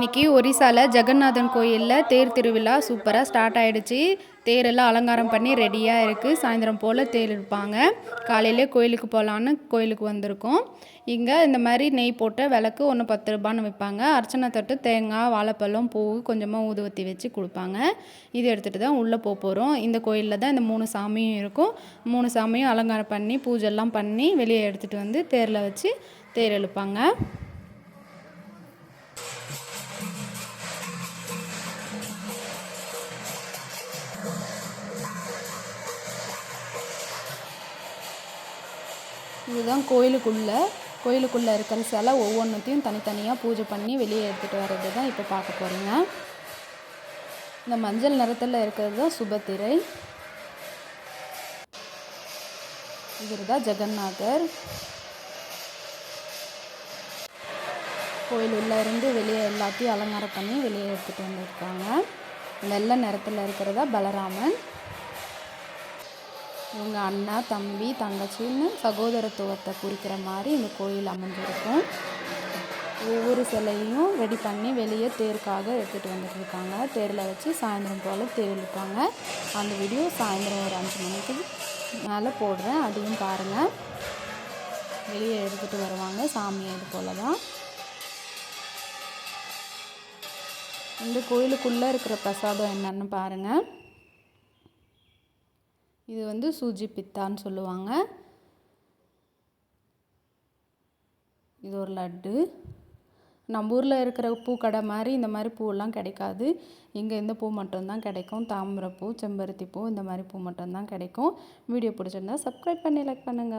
இன்னைக்கு ஒரிசாவில் ஜெகநாதன் கோயிலில் தேர் திருவிழா சூப்பராக ஸ்டார்ட் ஆகிடுச்சு தேரெல்லாம் அலங்காரம் பண்ணி ரெடியாக இருக்குது சாயந்தரம் போல் தேர் இருப்பாங்க காலையிலே கோயிலுக்கு போகலான்னு கோயிலுக்கு வந்திருக்கோம். இங்கே இந்த மாதிரி நெய் போட்ட விளக்கு ஒன்று பத்து ரூபான்னு விற்பாங்க அர்ச்சனை தட்டு தேங்காய் வாழைப்பழம் பூ கொஞ்சமாக ஊதுவத்தி வச்சு கொடுப்பாங்க. இது எடுத்துகிட்டு தான் உள்ளே போக போகிறோம் இந்த கோயிலில் தான் இந்த மூணு சாமியும் இருக்கும். மூணு சாமியும் அலங்காரம் பண்ணி பூஜெல்லாம் பண்ணி வெளியே எடுத்துகிட்டு வந்து தேரில் வச்சு தேர் இழுப்பாங்க. இதுதான் கோயிலுக்குள்ளே கோயிலுக்குள்ளே இருக்கிற சிலை ஒவ்வொன்றுத்தையும் தனித்தனியாக பூஜை பண்ணி வெளியே எடுத்துகிட்டு வர்றது தான் இப்போ பார்க்க போகிறீங்க இந்த மஞ்சள் நிறத்தில் இருக்கிறது தான் சுபத்திரை. இவர் தான் ஜெகநாதர். கோயில் உள்ளே இருந்து வெளியே எல்லாத்தையும் அலங்காரம் பண்ணி வெளியே எடுத்துகிட்டு வந்திருக்காங்க. வெள்ளை நிறத்தில் இருக்கிறதா பலராமன். இவங்க அண்ணா தம்பி தங்கச்சின்னு சகோதரத்துவத்தை குறிக்கிற மாதிரி இந்த கோயில் அமைஞ்சிருக்கும். ஒவ்வொரு சிலையும் ரெடி பண்ணி வெளியே தேருக்காக எடுத்துகிட்டு வந்துட்டு இருக்காங்க தேரில் வச்சு சாயந்தரம் போல் தேர் இழுப்பாங்க அந்த வீடியோ சாயந்தரம் ஒரு அஞ்சு மணிக்கு மேலே போடுறேன். அதையும் பாருங்கள் வெளியே எடுத்துகிட்டு வருவாங்க. சாமி இது போல் தான் இந்த கோயிலுக்குள்ளே இருக்கிற பிரசாதம் என்னன்னு பாருங்கள் இது வந்து சூஜி பித்தான்னு சொல்லுவாங்க. இது ஒரு லட்டு. நம்ம ஊரில் இருக்கிற பூக்கடை மாதிரி இந்த மாதிரி பூவெல்லாம் கிடைக்காது. இங்கே இந்த பூ மட்டும்தான் கிடைக்கும். தாமரைப்பூ செம்பருத்தி பூ இந்த மாதிரி பூ மட்டும்தான் கிடைக்கும். வீடியோ பிடிச்சிருந்தா சப்ஸ்கிரைப் பண்ணி லைக் பண்ணுங்கள்